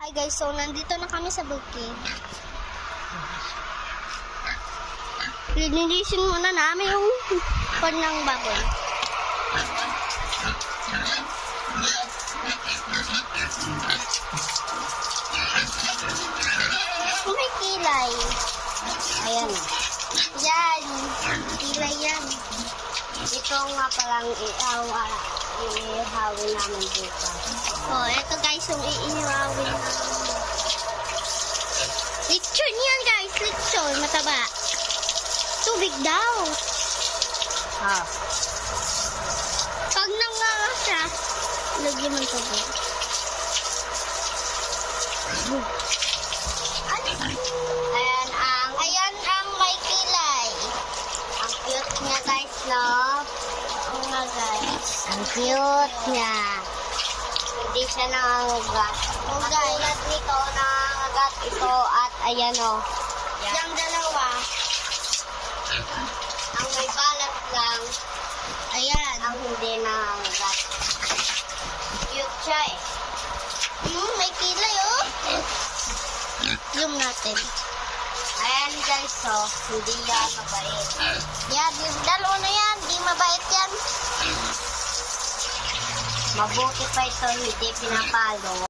Hi guys, so nandito na kami sa bukid. Linilisin muna namin yung pan baboy. May kilay. Ayan. Yan. Kilay yan. Ito nga palang iawa, iihawin namin bukas. Oh, eto guys, yung iiwawin na. Lechon yan guys, lechon. Mataba. Tubig daw. Ha? Pag nanganga siya, lagyan ng tubig. Ayan ang, Ayan ang may kilay. ang cute niya guys, no? Oo nga guys. Ang cute niya. Hindi siya nangangagat. Oh, Ang guys. tulad nito, at ayan o. Yan. Yung dalawa. Ang may balat lang, Ayan. ang hindi nangangagat. Cute siya eh. Hmm, may kilay oh. Zoom natin. Ayan guys, so, hindi yan mabait. Yan, yung dalawa na yan. Di mabait yan. Mabuti pa ito, hindi pinapalo.